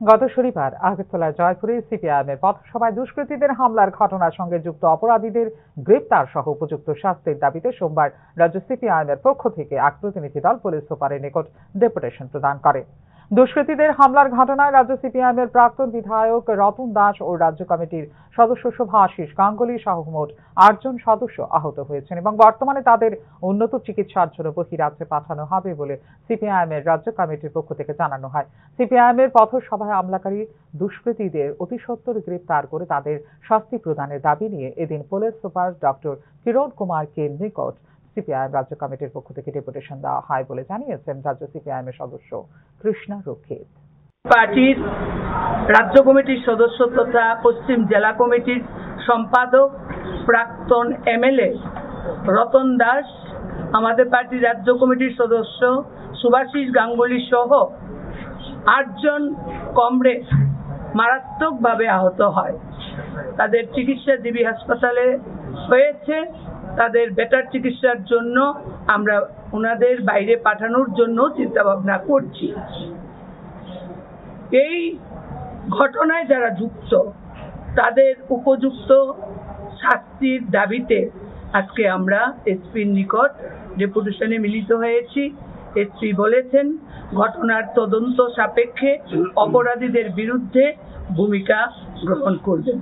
গত শনিবার আগরতলা জয়পুরে সিপিআইএমের পথসভায় দুষ্কৃতীদের হামলার ঘটনার সঙ্গে যুক্ত অপরাধীদের গ্রেপ্তার সহ উপযুক্ত শাস্তির দাবিতে সোমবার রাজ্য সিপিআইএমের পক্ষ থেকে এক প্রতিনিধি দল পুলিশ সুপারের নিকট ডেপুটেশন প্রদান করে। দুষ্কৃতীদের হামলার ঘটনায় রাজ্য সিপিআইএমের প্রাক্তন বিধায়ক রতন দাস ও রাজ্য কমিটির সদস্য শুভাশিস গাঙ্গুলি সহ মোট আটজন সদস্য আহত হয়েছেন এবং বর্তমানে তাদের উন্নত চিকিৎসার জন্য বহিরাজ্যে পাঠানো হবে বলে সিপিআইএম এর রাজ্য কমিটির পক্ষ থেকে জানানো হয়। সিপিআইএম এর পথসভায় হামলাকারী দুষ্কৃতীদের অতি সত্বর গ্রেপ্তার করে তাদের শাস্তি প্রদানের দাবি নিয়ে এদিন পুলিশ সুপার ডক্টর কিরণ কুমারকে নিকট সিপিআইএম রাজ্য কমিটির পক্ষ থেকে ডেপুটেশন দেওয়া হয় বলে জানিয়েছেন রাজ্য সিপিআইএম এর সদস্য কৃষ্ণা রক্ষিত। পার্টির রাজ্য কমিটির সদস্য তথা পশ্চিম জেলা কমিটির সম্পাদক প্রাক্তন এমএলএ রতন দাস, আমাদের পার্টির রাজ্য কমিটির সদস্য সুভাষিস গাঙ্গুলি সহ আটজন কমরেড মারাত্মকভাবে আহত হয়। তাদের চিকিৎসা জিবি হাসপাতালে হয়েছে। তাদের বেটার চিকিৎসার জন্য আমরা ওনাদের বাইরে পাঠানোর জন্য চিন্তা ভাবনা করছি। এই ঘটনায় যারা যুক্ত, তাদের উপযুক্ত শাস্তির দাবিতে আজকে আমরা এসপির নিকট ডেপুটেশনে মিলিত হয়েছি। এসপি বলেছেন, ঘটনার তদন্ত সাপেক্ষে অপরাধীদের বিরুদ্ধে ভূমিকা গ্রহণ করবেন।